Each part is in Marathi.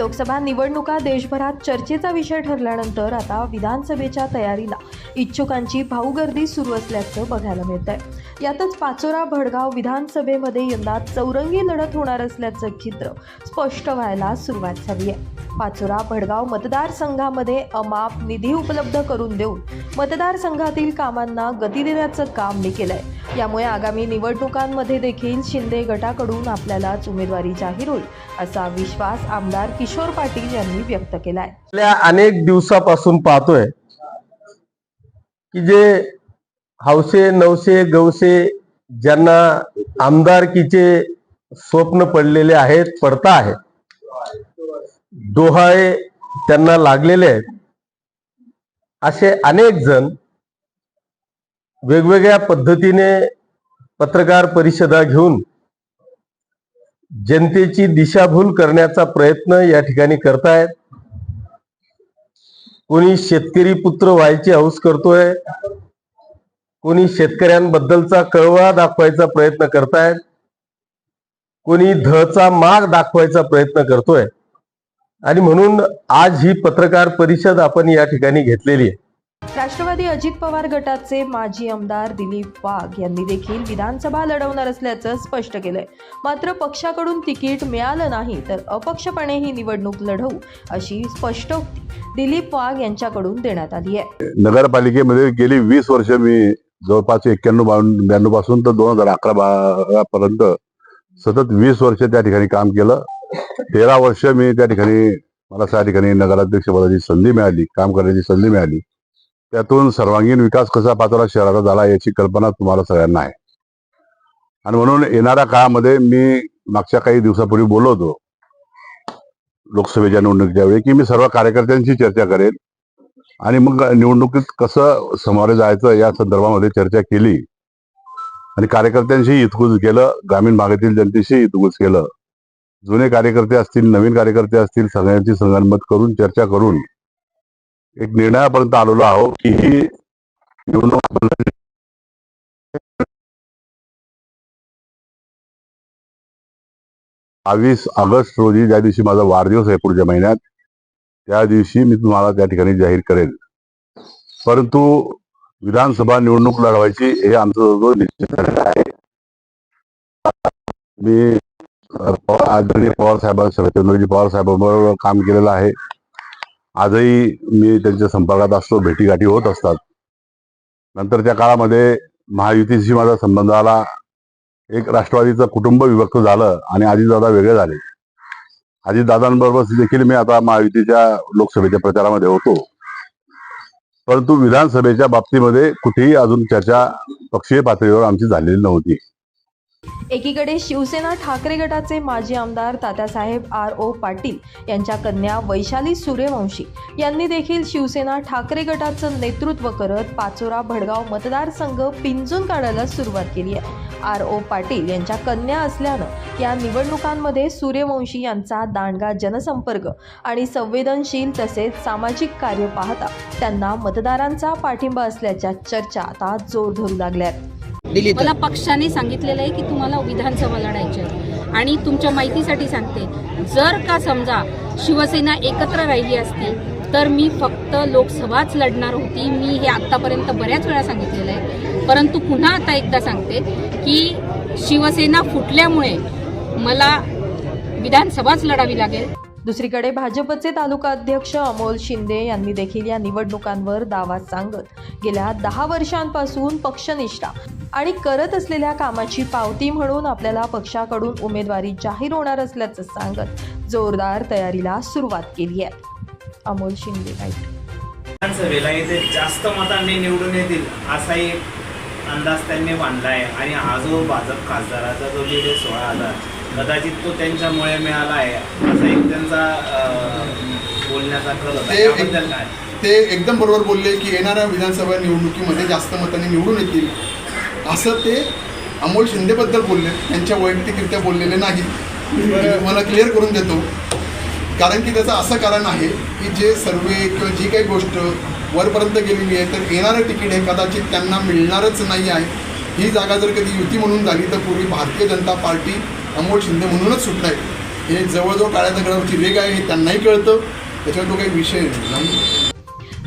लोकसभा निवडणुका देशभरात चर्चेचा विषय ठरल्यानंतर आता विधानसभेच्या तयारीला इच्छुकांची भाऊगर्दी सुरू असल्याचं बघायला मिळत आहे यातच पाचोरा भडगाव विधानसभेमध्ये यंदा चौरंगी लढत होणार असल्याचं चित्र स्पष्ट व्हायला सुरुवात झाली आहे. पाचोरा भडगाव मतदारसंघामध्ये अमाप निधी उपलब्ध करून देऊन मतदारसंघातील कामांना गती देण्याचं काम मी केलं आहे. यामुळे आगामी निवडणुकांमध्ये देखील शिंदे गटाकडून आपल्यालाच उमेदवारी जाहीर होईल असा विश्वास आमदार किशोर पाटील यांनी व्यक्त केलाय. अनेक दिवसापासून पाहतोय की जे हौसे नवसे गवसे ज्यांना आमदारकीचे स्वप्न पडलेले आहेत पडता आहेत डोहाळे त्यांना लागलेले आहेत असे अनेक जण वेगवेगळ्या पद्धतीने पत्रकार परिषदा घेऊन जनतेची दिशाभूल करण्याचा प्रयत्न या ठिकाणी करतायत. कोणी शेतकरी पुत्र व्हायची हौस करतोय कोणी शेतकऱ्यांबद्दलचा कळवा दाखवायचा प्रयत्न करतायत कोणी धचा माग दाखवायचा प्रयत्न करतोय. आणि म्हणून आज ही पत्रकार परिषद आपण या ठिकाणी घेतलेली आहे. राष्ट्रवादी अजित पवार गटाचे माजी आमदार दिलीप वाघ यांनी देखील विधानसभा लढवणार असल्याचं स्पष्ट केलंय. मात्र पक्षाकडून तिकीट मिळालं नाही तर अपक्षपणे ही निवडणूक लढवू अशी स्पष्ट दिलीप वाघ यांच्याकडून देण्यात आली आहे. नगरपालिकेमध्ये गेली वीस वर्ष मी जवळपास एक्क्याण्णव बावन्न ब्याण्णवपासून तर दोन हजार अकरा बारा पर्यंत सतत वीस वर्ष त्या ठिकाणी काम केलं. तेरा वर्ष मी त्या ठिकाणी मला त्या ठिकाणी नगराध्यक्ष पदाची संधी मिळाली काम करण्याची संधी मिळाली. त्यातून सर्वांगीण विकास कसा पाचोरा शहराचा झाला याची कल्पना तुम्हाला सगळ्यांना आहे. आणि म्हणून येणाऱ्या काळामध्ये मी मागच्या काही दिवसापूर्वी बोललो होतो. लोकसभेच्या निवडणुकीच्या वेळी की मी सर्व कार्यकर्त्यांशी चर्चा करेन. आणि मग निवडणुकीत कसं समोर जायचं या संदर्भामध्ये चर्चा केली. आणि कार्यकर्त्यांशी हितगुज केलं ग्रामीण भागातील जनतेशी हितगुज केलं. जुने कार्यकर्ते असतील नवीन कार्यकर्ते असतील सगळ्यांची संगणमत करून चर्चा करून एक निर्णयापर्यंत आलेलो आहोत की ही निवडणूक आपण बावीस ऑगस्ट रोजी ज्या दिवशी माझा वाढदिवस आहे पुढच्या महिन्यात त्या दिवशी मी तुम्हाला त्या ठिकाणी जाहीर करेन परंतु विधानसभा निवडणूक लढवायची हे आमचं जो निश्चित झालेलं आहे मी पवार- आदरणीय पवार चंद्रजी पवार साहेबांबरोबर काम केलेलं आहे. आजही मी त्यांच्या संपर्कात असतो भेटीगाठी होत असतात. नंतरच्या काळामध्ये महायुतीशी माझा संबंध आला. एक राष्ट्रवादीचं कुटुंब विभक्त झालं आणि आजीदादा वेगळे झाले. आजीदादांबरोबर देखील मी आता महायुतीच्या लोकसभेच्या प्रचारामध्ये होतो. परंतु विधानसभेच्या बाबतीमध्ये कुठेही अजून चर्चा पक्षीय पातळीवर आमची झालेली नव्हती. एकीकडे शिवसेना ठाकरे गटाचे माजी आमदार तात्यासाहेब आर ओ पाटील यांच्या कन्या वैशाली सूर्यवंशी यांनी देखील शिवसेना ठाकरे गटाचं नेतृत्व करत पाचोरा भडगाव मतदारसंघ पिंजून काढायला सुरुवात केली आहे. आर ओ पाटील यांच्या कन्या असल्यानं या निवडणुकांमध्ये सूर्यवंशी यांचा दांडगा जनसंपर्क आणि संवेदनशील तसेच सामाजिक कार्य पाहता त्यांना मतदारांचा पाठिंबा असल्याच्या चर्चा आता जोर धरू आहेत. दिली मला पक्षाने सांगितलेलं आहे की तुम्हाला विधानसभा लढायची आहे. आणि तुमच्या माहितीसाठी सांगते जर का समजा शिवसेना एकत्र राहिली असती तर मी फक्त लोकसभाच लढणार होती मी हे आत्तापर्यंत बऱ्याच वेळा सांगितलेलं आहे. परंतु पुन्हा आता एकदा सांगते की शिवसेना फुटल्यामुळे मला विधानसभाच लढावी लागेल. दुसरीकडे भाजपचे तालुका अध्यक्ष अमोल शिंदे यांनी देखील या निवडणुकांवर दावा सांगत गेल्या दहा वर्षांपासून पक्षनिष्ठा आणि करत असलेल्या कामाची पावती म्हणून आपल्याला पक्षाकडून उमेदवारी जाहीर होणार असल्याचं सांगत जोरदार तयारीला सुरुवात केली आहे. अमोल शिंदे विधानसभेला येथे जास्त मतांनी निवडून येतील असा एक अंदाज त्यांनी बांधला आहे. आणि हा जो भाजप खासदाराचा जो लीड सोळा हजार कदाचित तो त्यांच्यामुळे मिळाला आहे असा एक त्यांचा बोलण्याचा कल होता. ते त्याबद्दल काय? ते एकदम बरोबर बोलले की येणाऱ्या विधानसभा निवडणुकीमध्ये जास्त मतांनी निवडून येतील. असं ते अमोल शिंदेबद्दल बोलले. त्यांच्या वैयक्तिकरित्या बोललेले नाही. मला क्लिअर करून देतो. कारण की त्याचं असं कारण आहे की जे सर्वे किंवा जी काही गोष्ट वरपर्यंत गेलेली आहे तर येणारं तिकीट हे कदाचित त्यांना मिळणारच नाही आहे. ही जागा जर कधी युती म्हणून झाली तर पूर्वी भारतीय जनता पार्टी अमोल शिंदे म्हणूनच सुटणार हे जवळजवळ काळ्या दगडावरची वेग आहे हे त्यांनाही कळतं. त्याच्यावर तो काही विषय नाही.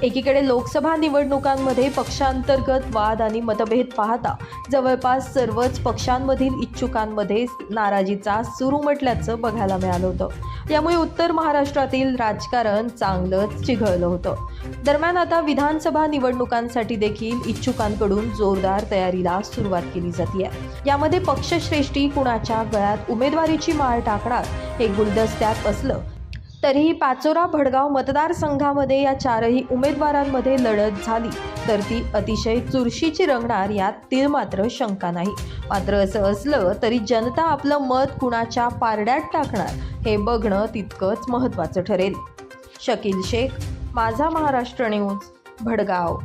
एकीकडे लोकसभा निवडणुकांमध्ये पक्षांतर्गत वाद आणि मतभेद पाहता जवळपास सर्वच पक्षांमधील इच्छुकांमध्ये नाराजीचा सुरू म्हटल्याचं बघायला मिळालं होतं. यामुळे उत्तर महाराष्ट्रातील राजकारण चांगलंच चिघळलं होतं. दरम्यान आता विधानसभा निवडणुकांसाठी देखील इच्छुकांकडून जोरदार तयारीला सुरुवात केली जाते यामध्ये पक्षश्रेष्ठी कुणाच्या गळ्यात उमेदवारीची माळ टाकणार हे गुलदस्त्यात असलं तरीही पाचोरा भडगाव मतदारसंघामध्ये या चारही उमेदवारांमध्ये लढत झाली. तर ती अतिशय चुरशीची रंगणार यात तीळ मात्र शंका नाही. मात्र असं असलं तरी जनता आपलं मत कुणाच्या पारड्यात टाकणार हे बघणं तितकंच महत्त्वाचं ठरेल. शकील शेख माझा महाराष्ट्र न्यूज भडगाव.